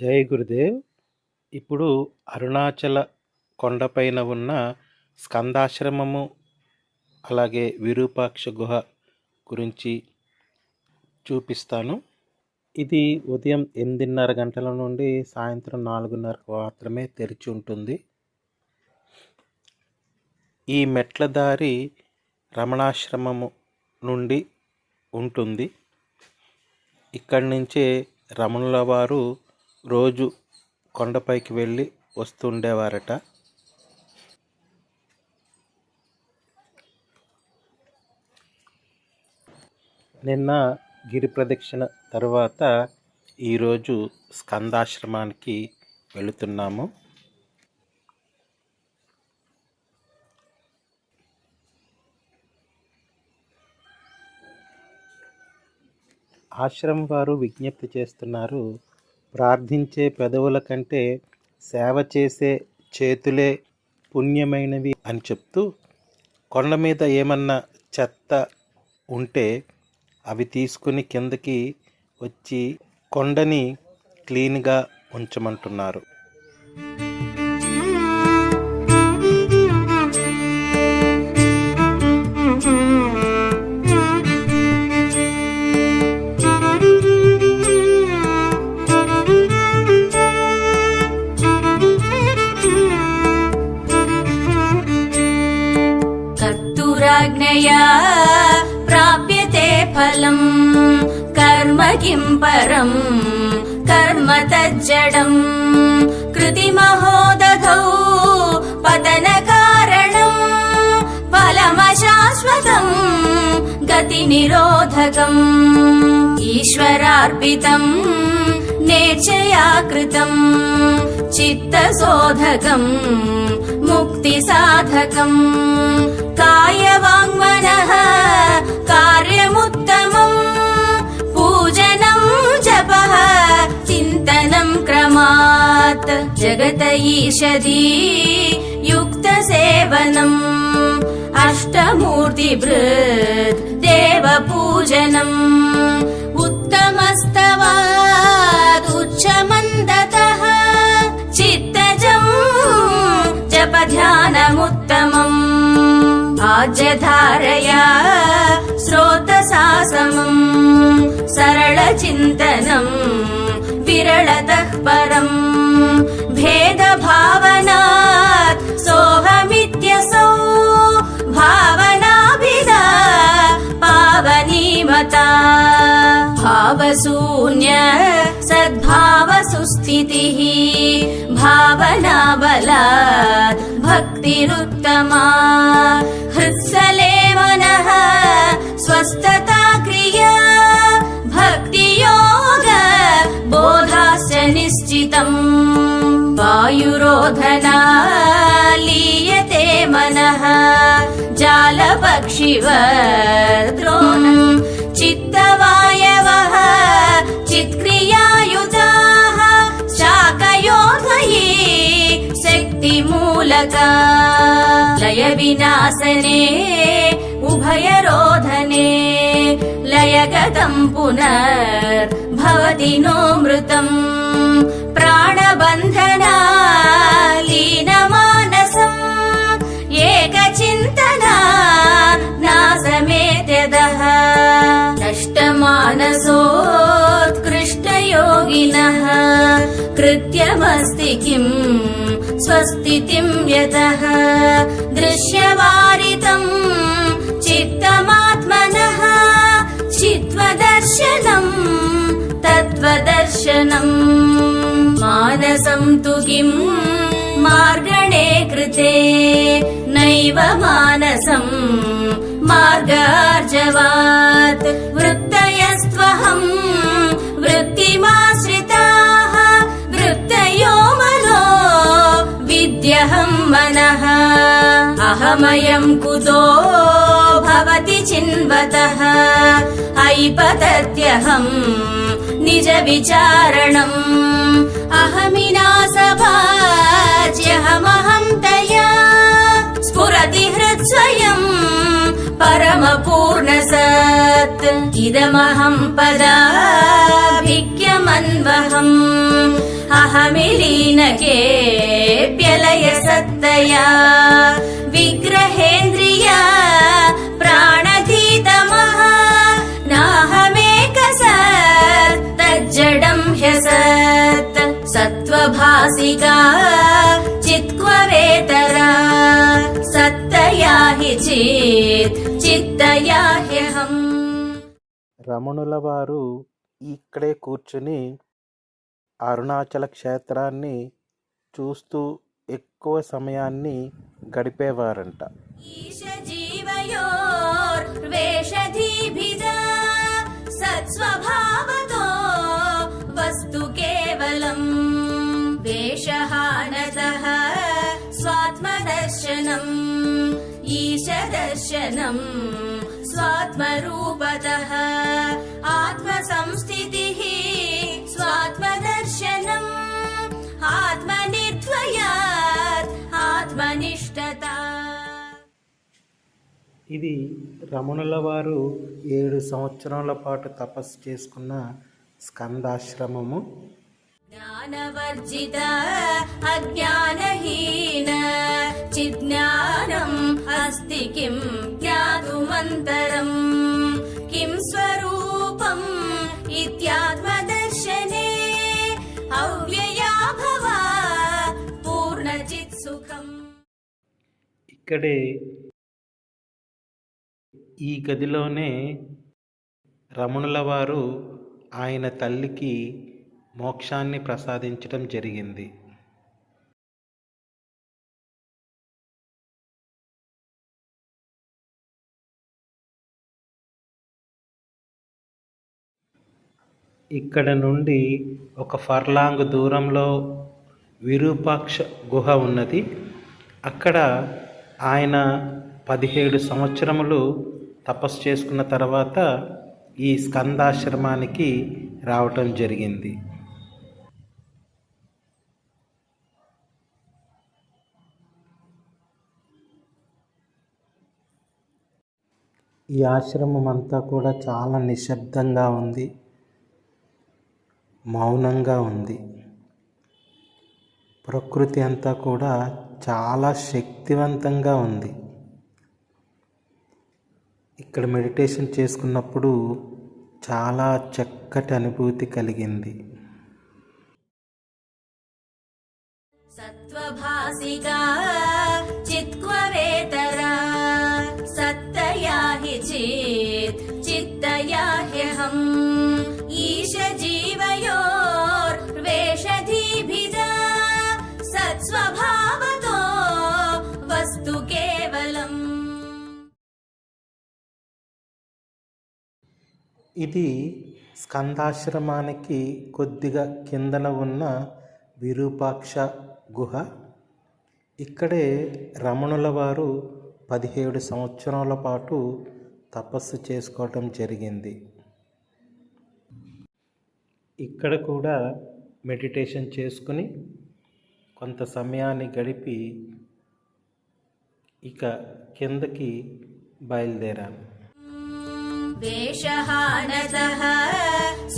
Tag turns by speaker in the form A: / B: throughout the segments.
A: జై గురుదేవ్. ఇప్పుడు అరుణాచల కొండపైన ఉన్న స్కందాశ్రమము అలాగే విరూపాక్ష గుహ గురించి చూపిస్తాను. ఇది ఉదయం ఎనిమిదిన్నర గంటల నుండి సాయంత్రం నాలుగున్నరకు మాత్రమే తెరిచి ఉంటుంది. ఈ మెట్ల దారి రమణాశ్రమము నుండి ఉంటుంది. ఇక్కడి నుంచే రమణుల వారు రోజు కొండపైకి వెళ్ళి వస్తుండేవారట. నిన్న గిరి ప్రదక్షిణ తర్వాత ఈరోజు స్కందాశ్రమానికి వెళుతున్నాము. ఆశ్రమం వారు విజ్ఞప్తి చేస్తున్నారు ప్రార్థించే పెదవుల కంటే సేవ చేసే చేతులే పుణ్యమైనవి అని చెప్తూ కొండ మీద ఏమన్నా చెత్త ఉంటే అవి తీసుకుని కిందకి వచ్చి కొండని క్లీన్గా ఉంచమంటున్నారు.
B: कर्म किं परम् कर्म तज्जडम् कृतिमहोदधौ पतनकारणम् फलमशाश्वतम् गतिनिरोधकम् ईश्वरार्पितम् नेच्छया कृतम् चित्तशोधकम् मुक्तिसाधकम् कायवाङ्मनः कार्यमुत्तमम् जगत ईषदी युक्तसेवनम् अष्टमूर्तिभृत् देवपूजनम्। उत्तमस्तवादुच्चमन्दतः चित्तजम् जपध्यानमुत्तमम्। आज्यधारया स्रोतसासमम् सरलचिन्तनम् विरलतः परम् भेदभावनात् सोऽहमित्यसौ भावनाभिदा पावनीमता। भावशून्य सद्भावसुस्थितिः भावनाबलात् भक्तिरुत्तमा। हृत्सले मनः स्वस्थता क्रिया बोधाश्च निश्चितम् वायुरोधना लीयते मनः जालपक्षिवद्रोणम् चित्तवायवः चित्क्रियायुताः शाकयोधये शक्तिमूलका लयविनाशने उभयरोधने लयगतम् पुनर्भवति नो मृतम् प्राणबन्धना लीनमानसम् एकचिन्तना नासमेत्यदः। नष्टमानसोत्कृष्टयोगिनः कृत्यमस्ति किम् स्वस्तितिम् यतः। दृश्यवारितम् चित्तमात्मनः चित्वदर्शनम् तत्त्वदर्शनम् मानसम् तु किम् मार्गणे कृते नैव मानसम् मार्गार्जवात्। वृत्तयस्त्वहम् वृत्तिमाश्रिताः वृत्तयो मनो विद्यहम् मनः। अहमयम् कुतो चिन्वतः ऐपतत्यहम् निजविचारणम् अहमिनासभाज्यहमहम् तया स्फुरति हृत्स्वयम् परमपूर्णसत् इदमहम् पदाभिक्यमन्वहम् अहमिलीनकेऽप्यलय सत्तया हि चित् चित्तया ह्यहम्
A: రమణుల వారు ఇక్కడే కూర్చుని అరుణాచల క్షేత్రాన్ని చూస్తూ ఎక్కువ సమయాన్ని గడిపేవారంట
B: ईशजीवयोर्वेषधीभिजा सत्स्वभावतो वस्तु केवलम् वेषहानतः ఈశదర్శనం స్వాత్మరూపత ఆత్మసంస్థితి స్వాత్మదర్శనం ఆత్మనిర్ద్వయాత్ ఆత్మనిష్టత
A: ఇది రమణుల వారు ఏడు సంవత్సరాల పాటు తపస్సు చేసుకున్న స్కందాశ్రమము.
B: జ్ఞానవర్జిత అజ్ఞానహీన చిజ్ఞానం అస్తి కిం జ్ఞాతుమంతరం. కిం స్వరూపం ఇత్యాత్మదర్శనే అవ్యయాభవ పూర్ణచిత్ సుఖం.
A: ఇక్కడే ఈ గదిలోనే రమణుల వారు ఆయన తల్లికి మోక్షాన్ని ప్రసాదించటం జరిగింది. ఇక్కడ నుండి ఒక ఫర్లాంగ్ దూరంలో విరూపాక్ష గుహ ఉన్నది. అక్కడ ఆయన పదిహేడు సంవత్సరములు తపస్సు చేసుకున్న తర్వాత ఈ స్కందాశ్రమానికి రావటం జరిగింది. ఈ ఆశ్రమం అంతా కూడా చాలా నిశ్శబ్దంగా ఉంది. మౌనంగా ఉంది. ప్రకృతి అంతా కూడా చాలా శక్తివంతంగా ఉంది. ఇక్కడ మెడిటేషన్ చేసుకున్నప్పుడు చాలా చక్కటి అనుభూతి కలిగింది.
B: సత్వభాసిగా చిత్వరేత चित्तया ह्यहम् ईशजीवयोर्वेषधीभिजा सत्स्वभावतो वस्तु केवलम्
A: ఇది స్కందాశ్రమానికి కొద్దిగా కిందన ఉన్న విరూపాక్ష గుహ ఇక్కడే రమణుల వారు పదిహేడు సంవత్సరాల పాటు తపస్సు చేసుకోవటం జరిగింది. ఇక్కడ కూడా మెడిటేషన్ చేసుకుని కొంత సమయాన్ని గడిపి ఇక కిందకి బయలుదేరాను.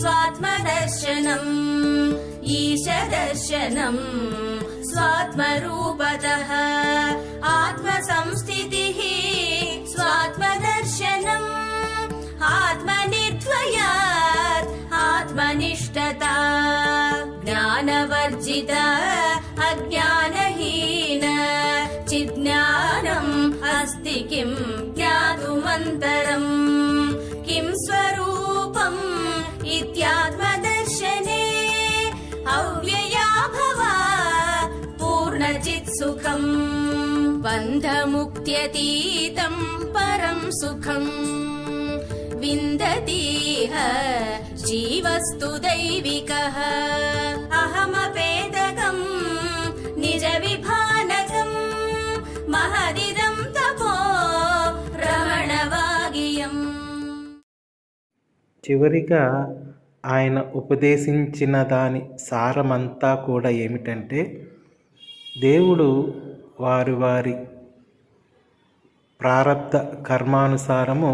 B: స్వాత్మదర్శనం ఈశదర్శనం ఆత్మ సంస్థితి आत्मनिष्ठता ज्ञानवर्जित अज्ञानहीन। चिज्ञानम् अस्ति किम् ज्ञातुमन्तरम्? किं स्वरूपम् इत्यात्मदर्शने? अव्यया भवा पूर्णचित्सुखम् बन्धमुक्त्यतीतम् परम् सुखम् विन्दतीह जीवस्तु दैविकः अहमपेदकम् निजविभानकम् महदिदम् तपो रमणवागियम्
A: చివరిగా ఆయన ఉపదేశించిన దాని సారమంతా కూడా ఏమిటంటే దేవుడు వారి వారి ప్రారబ్ధ కర్మానుసారము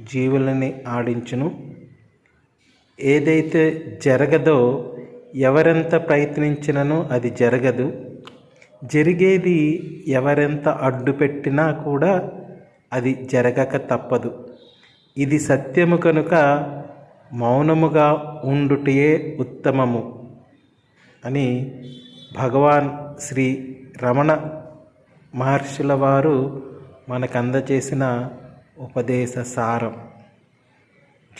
A: జీవులని ఆడించును. ఏదైతే జరగదో ఎవరెంత ప్రయత్నించినను అది జరగదు. జరిగేది ఎవరెంత అడ్డు పెట్టినా కూడా అది జరగక తప్పదు. ఇది సత్యము కనుక మౌనముగా ఉండుటయే ఉత్తమము అని భగవాన్ శ్రీ రమణ మహర్షుల వారు మనకు అందచేసిన ఉపదేశ సారం.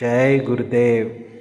A: జై గురుదేవ్.